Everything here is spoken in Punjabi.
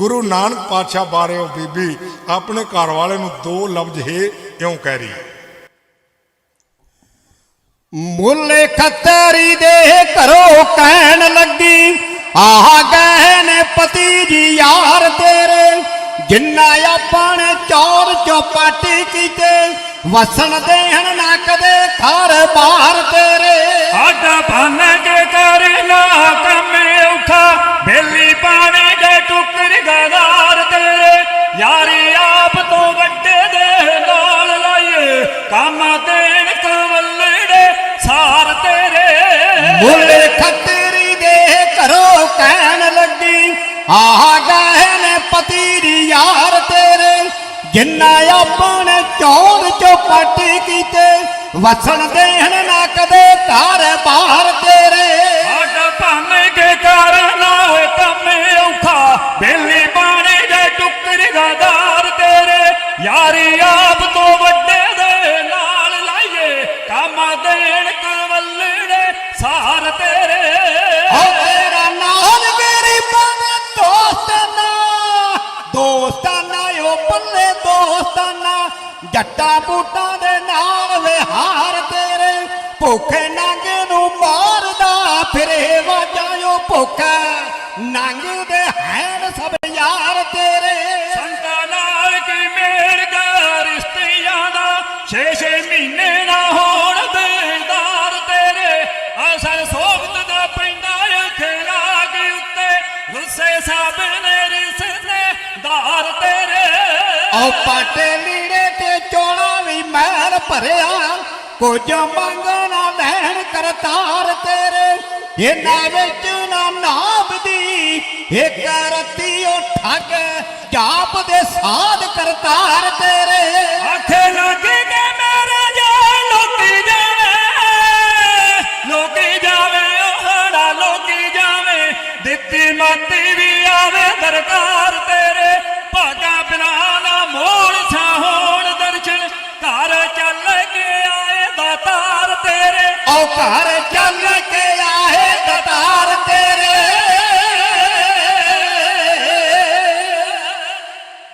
ਗੁਰੂ ਨਾਨਕ ਪਾਤਸ਼ਾਹ ਬਾਰੇ ਉਹ ਬੀਬੀ ਆਪਣੇ ਘਰ ਵਾਲੇ ਨੂੰ ਦੋ ਲਫ਼ਜ਼ ਹੈ ਇਉਂ ਕਹਿ ਰਹੀ ਮੁੱਲੇ ਖੱਤਰੀ ਦੇ ਘਰੋਂ ਕਹਿਣ ਲੱਗੀ, ਆਹ ਗਏ ਨੇ ਪਤੀ ਜੀ ਯਾਰ ਤੇਰੇ, ਜਿੰਨਾ ਆਪਾਂ ਨੇ ਚੌਰ ਚੌਪਾਟੀ ਕੀਤੇ, ਵਸਣ ਦੇਣ ਨਾ ਕਦੇ ਘਰ ਬਾਹਰ ਤੇਰੇ। ਆਹ ਗਏ ਨੇ ਯਾਰ ਤੇਰੇ, ਜਿੰਨਾ ਆਪਣੇ ਨੇ ਚੌਰ ਚੌਪਾਟੀ ਕੀਤੇ, ਵਸਣ ਦੇਣ ਨਾ ਕਦੇ ਘਰ ਬਾਹਰ ਤੇਰੇ। ਆਡਾ ਭਾਨੇ ਕੇ ਕਰਨਾ ਹੋਏ ਕੰਮ ਔਖਾ, ਬੇਲੀ ਪਾਣੀ ਦੇ ਟੁਕਰ ਗਦਾਰ ਤੇਰੇ। ਯਾਰੀ ਦੋਸਤਾਨਾ ਓ ਬੱਲੇ ਦੋਸਤਾਨਾ, ਜੱਟਾਂ ਬੂਟਾਂ ਦੇ ਨਾਲ ਵਿਹਾਰ ਤੇਰੇ। ਭੁੱਖੇ ਨਾਂਗੇ ਨੂੰ ਮਾਰਦਾ ਫਿਰੇ, ਵਾਜਾਂ ਭੁੱਖਾ, ਨੰਗ ਦੇ ਹੈਨ ਸਭ ਯਾਰ ਤੇਰੇ। ਸੰਤਾਂ ਨਾਲ ਕੀ ਮੇਲ ਦਾ, ਰਿਸ਼ਤਿਆਂ ਦਾ ਛੇ ਛੇ ਮਹੀਨੇ ਨਾ ਹੋਣ ਦੇਦਾਰ ਤੇਰੇ। ਅਸਲ ਸੋਬਤ ਦਾ ਪੈਂਦਾ ਅੱਖੇ ਲਾਗ ਉੱਤੇ, ਗੁੱਸੇ ਸਭ ਨੇ ਓ ਪਾਟੇ ਲੀੜੇ ਤੇ ਚੋਲਾ ਵੀ ਮਹਿਲ ਭਰਿਆ। ਕੁਝ ਮੰਗਣਾ ਲੈਣ ਕਰਤਾਰ ਤੇਰੇ। ਇਹਨਾਂ ਵਿੱਚ ਨਾ ਨਾਬਦੀ, ਇੱਕ ਰਤੀ ਉਹ ਠੱਗ ਜਾਪ ਦੇ ਸਾਧ ਕਰਤਾਰ ਤੇਰੇ। औ कहर चल के